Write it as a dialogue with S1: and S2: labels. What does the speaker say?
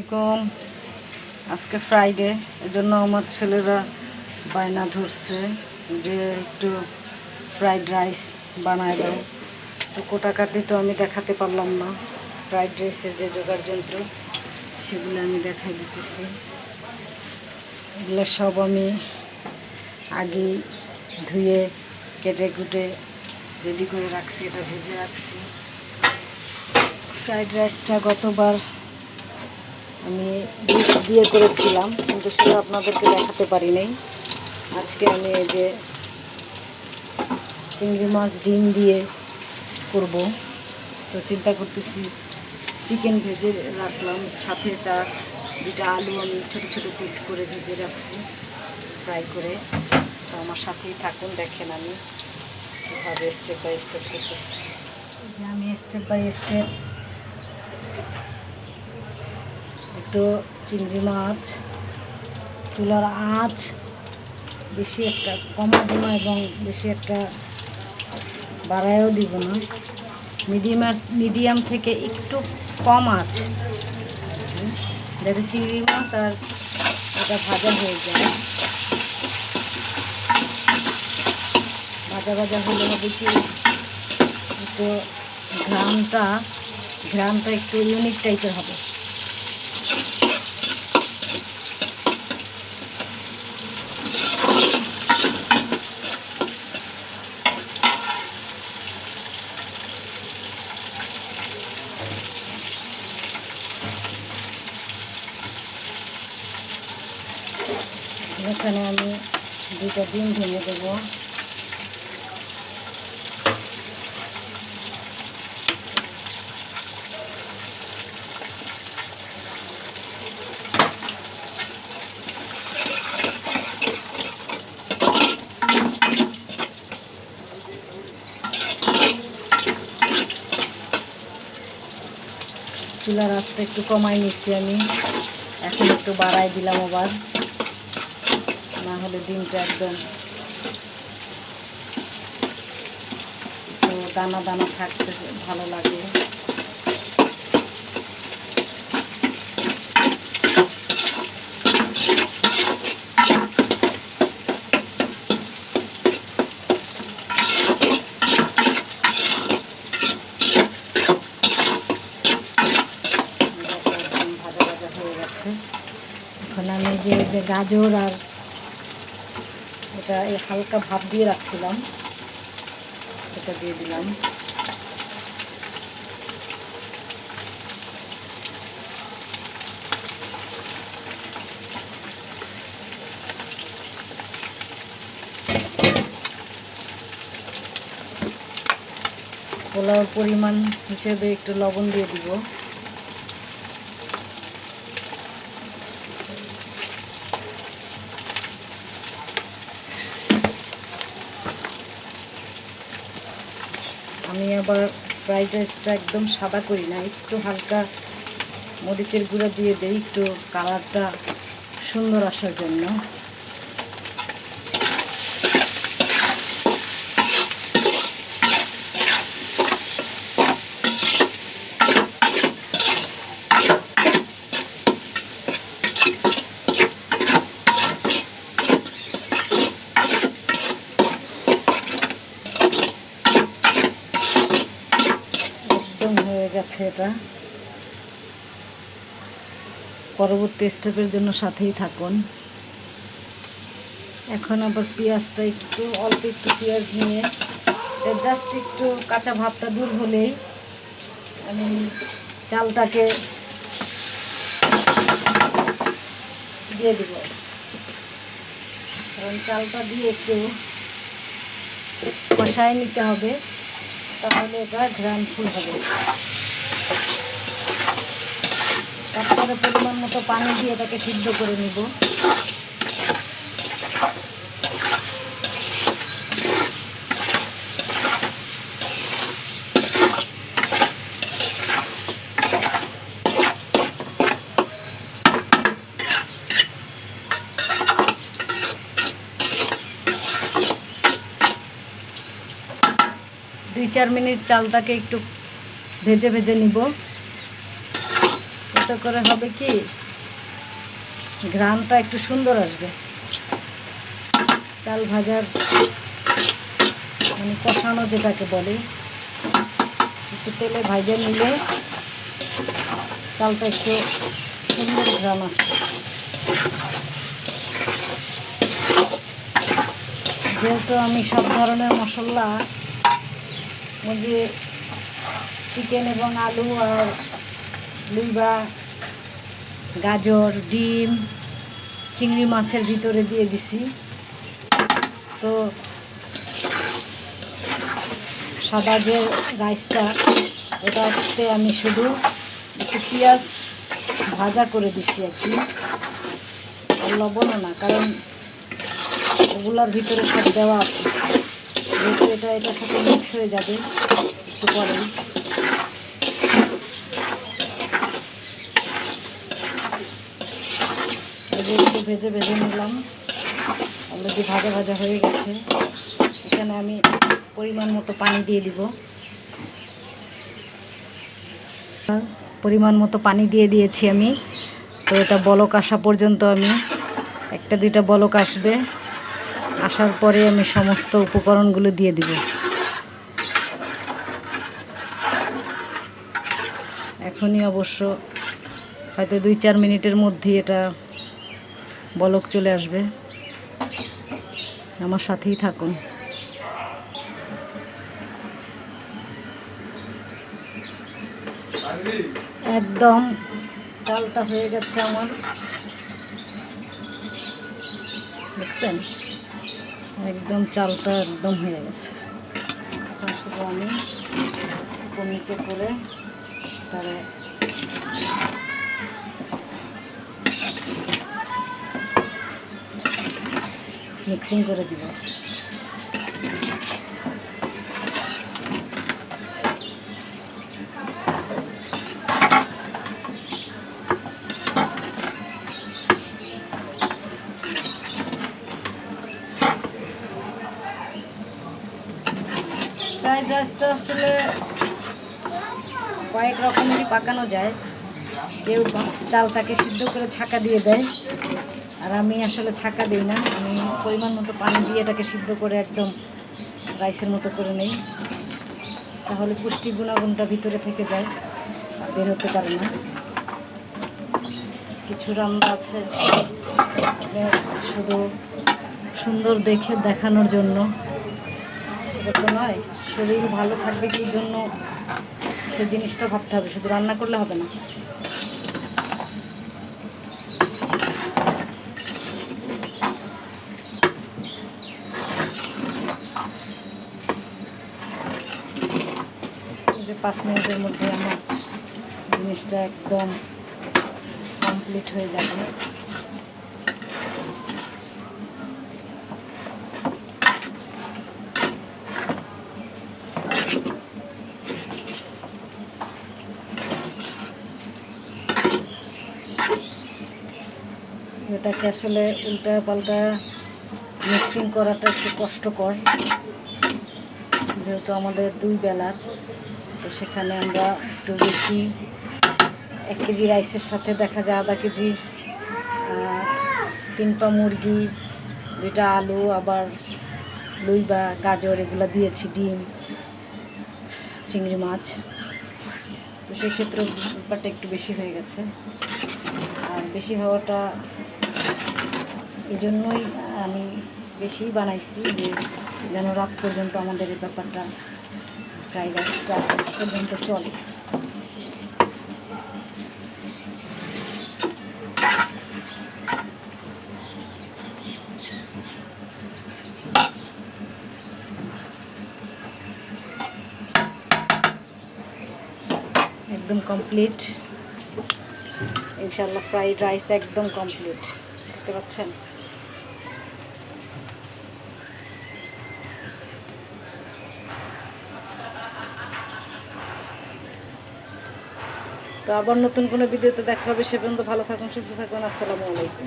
S1: আলাইকুম। আজকে ফ্রাইডে এজন্য আমার ছেলেরা বায়না ধরছে যে একটু ফ্রাইড রাইস বানায় দাও। তো কোটাকাটি তো আমি দেখাতে পারলাম না। ফ্রাইড রাইসের যে জোগাড় যন্ত্র, সেগুলো আমি দেখাই দিতেছি। এগুলো সব আমি আগে ধুয়ে, কেটে কুটে রেডি করে রাখছি, এটা ভেজে রাখছি। ফ্রাইড রাইসটা গতবার আমি বিফ দিয়ে করেছিলাম, কিন্তু সেটা আপনাদেরকে দেখাতে পারি নাই আজকে আমি এই যে চিংড়ি মাছ ডিম দিয়ে করব। তো চিন্তা করতেছি চিকেন ভেজে রাখলাম, সাথে চার দুটা আলু আমি ছোট ছোট পিস করে ভেজে রাখছি ফ্রাই করে। তো আমার সাথেই থাকুন, দেখেন আমি কীভাবে স্টেপ বাই স্টেপ করতেছি। যে আমি স্টেপ বাই স্টেপ একটু চিংড়ি মাছ, চুলার আঁচ, বেশি একটা কমা দিব না এবং বেশি একটা বাড়ায়ও দিব না। মিডিয়াম মিডিয়াম থেকে একটু কম আঁচ। যাতে চিংড়ি মাছ আর এটা ভাজা হয়ে যায়। ভাজা ভাজা হলে হবে কি? একটু ঘ্রামটা ঘ্রামটা একটু ইউনিক টাইপের হবে। এখানে আমি দুটো ডিম ভেঙে দেবো। চুলার আঁচটা একটু কমাই নিচ্ছি আমি। এখন একটু বাড়াই দিলাম আবার। না হলে ডিমটা একদম। একটু দানা দানা থাকতে ভালো লাগে। একদম ভাজা হয়ে গেছে। এখন আমি যে গাজর আর এটা এই হালকা ভাপ দিয়ে রাখছিলাম। সেটা দিয়ে দিলাম। পোলাওর পরিমাণ হিসেবে একটু লবণ দিয়ে দিব। আমি আবার ফ্রাইড রাইসটা একদম সাদা করি না, একটু হালকা মরিচের গুঁড়ো দিয়ে দিই, একটু কালারটা সুন্দর আসার জন্য। একদম হয়ে গেছে এটা। পরবর্তী স্টেপের জন্য সাথেই থাকুন। এখন আবার পেঁয়াজটা একটু, অল্প একটু পেঁয়াজ নিয়ে জাস্ট একটু কাঁচা ভাবটা দূর হলেই আমি চালটাকে দিয়ে দিব। কারণ চালটা দিয়ে একটু কষায় নিতে হবে। তাহলে এটা গ্রাম ফুল হবে। তারপরে পরিমাণ মতো পানি দিয়ে এটাকে সিদ্ধ করে নিব। দুই চার মিনিট চালটাকে একটু ভেজে ভেজে নিব। এতে করে হবে কি গ্রামটা একটু সুন্দর আসবে। চাল ভাজার মানে কষানো যেটাকে বলে, একটু তেলে ভাজে নিলে চালটা একটু সুন্দর গ্রাম আসবে। যেহেতু আমি সব ধরনের মশলা মুরগি চিকেন এবং আলু আর লুইবা গাজর, ডিম, চিংড়ি মাছের ভিতরে দিয়ে দিছি। তো সাদা যে রাইসটা, ওটাতে আমি শুধু একটু পেঁয়াজ ভাজা করে দিছি আর কি। আর লবণও না, কারণ ওগুলোর ভিতরে সব দেওয়া আছে। যেহেতু এটা, এটার সাথে মিক্স হয়ে যাবে একটু যে একটু ভেজে ভেজে নিলাম। অলরেডি ভাজা ভাজা হয়ে গেছে। এখানে আমি পরিমাণ মতো পানি দিয়ে দিব। পরিমাণ মতো পানি দিয়ে দিয়েছি আমি। তো এটা বলক আসা পর্যন্ত আমি। একটা দুইটা বলক আসবে। আসার পরে আমি সমস্ত উপকরণগুলো দিয়ে দিব। এখনই অবশ্য হয়তো দুই চার মিনিটের মধ্যেই এটা বলক চলে আসবে। আমার সাথেই থাকুন। একদম চালটা হয়ে গেছে আমার। দেখছেন? একদম চালটা একদম হয়ে গেছে। এখন শুধু আমি কমিতে করে তারপরে মিক্সিং করে দিব। ফ্রাইড রাইসটা আসলে কয়েক রকমেরই পাকানো যায়। কেউ চালটাকে সিদ্ধ করে ছাকা দিয়ে দেয়। আর আমি আসলে ছাকা দিই না। আমি পরিমাণ মতো পানি দিয়ে এটাকে সিদ্ধ করে একদম রাইসের মতো করে নেই। তাহলে পুষ্টি গুণাগুণটা ভিতরে থেকে যায় বের হতে পারে না। কিছু রান্না আছে শুধু সুন্দর দেখে দেখানোর জন্য। সেটা তো নয়। শরীর ভালো থাকবে কি জন্য? সে জিনিসটা ভাবতে হবে। শুধু রান্না করলে হবে না। পাঁচ মিনিটের মধ্যে আমার জিনিসটা একদম কমপ্লিট হয়ে যাবে। এটাকে আসলে উল্টা পাল্টা মিক্সিং করাটা একটু কষ্টকর। যেহেতু আমাদের দুই বেলার তো সেখানে আমরা একটু বেশি এক কেজি রাইসের সাথে দেখা যায় আধা কেজি আহ, তিন পা মুরগি দুইটা আলু আবার লুই বা গাজর এগুলো দিয়েছি ডিম চিংড়ি মাছ। তো সেক্ষেত্রে ব্যাপারটা একটু বেশি হয়ে গেছে। আর বেশি হওয়াটা এই জন্যই আমি বেশি বানাইছি যে যেন রাত পর্যন্ত আমাদের এই ব্যাপারটা ফ্রাইড রাইসটা পর্যন্ত চলে। একদম কমপ্লিট ইনশাল্লাহ ফ্রাইড রাইস একদম কমপ্লিট দেখতে পাচ্ছেন। তো আবার নতুন কোনো ভিডিওতে দেখা হবে। সে পর্যন্ত ভালো থাকুন, সুস্থ থাকুন। আসসালামু আলাইকুম।